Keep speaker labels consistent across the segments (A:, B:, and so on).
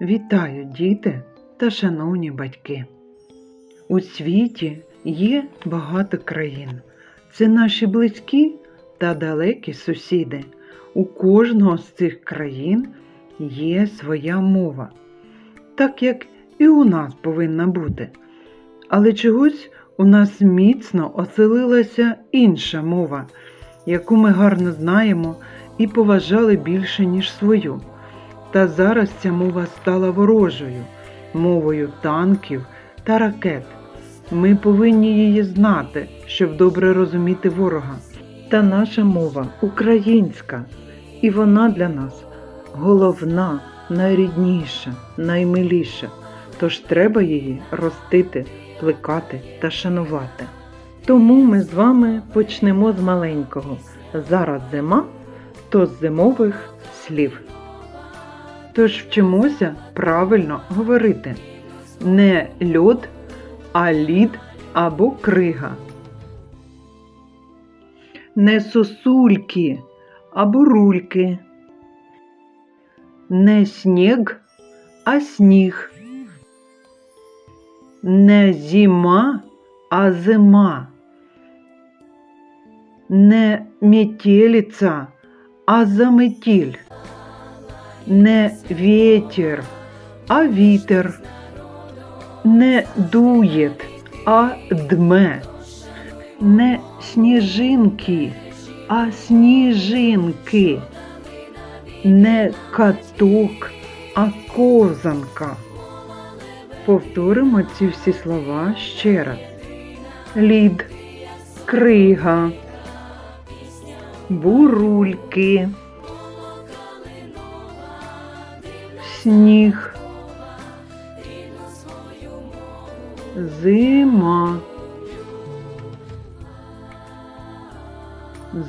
A: Вітаю, діти та шановні батьки. У світі є багато країн. Це наші близькі та далекі сусіди. У кожного з цих країн є своя мова, так як і у нас повинна бути. Але чогось у нас міцно оселилася інша мова, яку ми гарно знаємо і поважали більше, ніж свою. Та зараз ця мова стала ворожою, мовою танків та ракет. Ми повинні її знати, щоб добре розуміти ворога. Та наша мова українська, і вона для нас головна, найрідніша, наймиліша. Тож треба її ростити, плекати та шанувати. Тому ми з вами почнемо з маленького. Зараз зима, то з зимових слів. Тож вчимося правильно говорити. Не льод, а лід або крига. Не сосульки або рульки. Не сніг, а сніг. Не зима, а зима. Не метелица, а заметіль не ветер, а вітер, не дуєт, а дме, не сніжинки, а сніжинки, не каток, а козанка. Повторимо ці всі слова ще раз. Лід, крига, бурульки. Сніг, зима,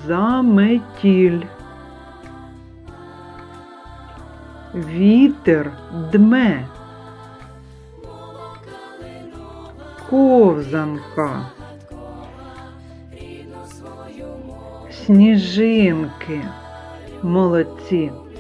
A: заметіль, вітер дме, ковзанка, сніжинки. Молодці!